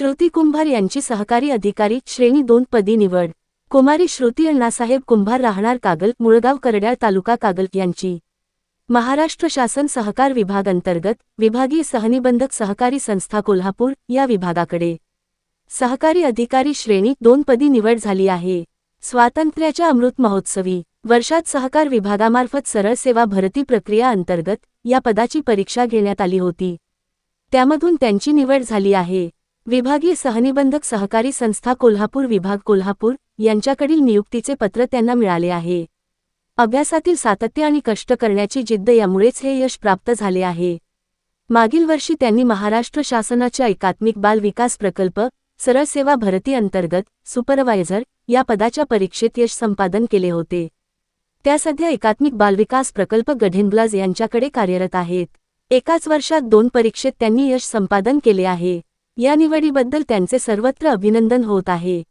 श्रुती कुंभार यांची सहकारी अधिकारी श्रेणी दोन पदी निवड. कुमारी श्रुती अण्णासाहेब कुंभार राहणार कागल मुळगाव करड्याळ तालुका कागल यांची. महाराष्ट्र शासन सहकार विभाग अंतर्गत विभागीय सहनिबंधक सहकारी संस्था कोल्हापूर या विभागाकडे. सहकारी अधिकारी श्रेणी दोन पदी निवड झाली आहे. स्वातंत्र्याच्या अमृत महोत्सवी वर्षात सहकार विभागामार्फत सरळ सेवा भरती प्रक्रिया अंतर्गत या पदाची परीक्षा घेण्यात आली होती. त्यामधून त्यांची निवड झाली आहे. विभागीय सहनिबंधक सहकारी संस्था कोल्हापूर विभाग कोल्हापूर यांच्याकडील नियुक्तीचे पत्र त्यांना मिळाले आहे. अभ्यासातील सातत्य आणि कष्ट करण्याची जिद्द यामुळेच हे यश प्राप्त झाले आहे. मागील वर्षी त्यांनी महाराष्ट्र शासनाच्या एकात्मिक बाल विकास प्रकल्प सरळ सेवा भरती अंतर्गत सुपरवायझर या पदाच्या परीक्षेत यश संपादन केले होते. त्या सध्या एकात्मिक बालविकास प्रकल्प गढिंब्लाज यांच्याकडे कार्यरत आहेत. एकाच वर्षात दोन परीक्षेत त्यांनी यश संपादन केले आहे. या निवडीबद्दल त्यांचे सर्वत्र अभिनंदन होत आहे.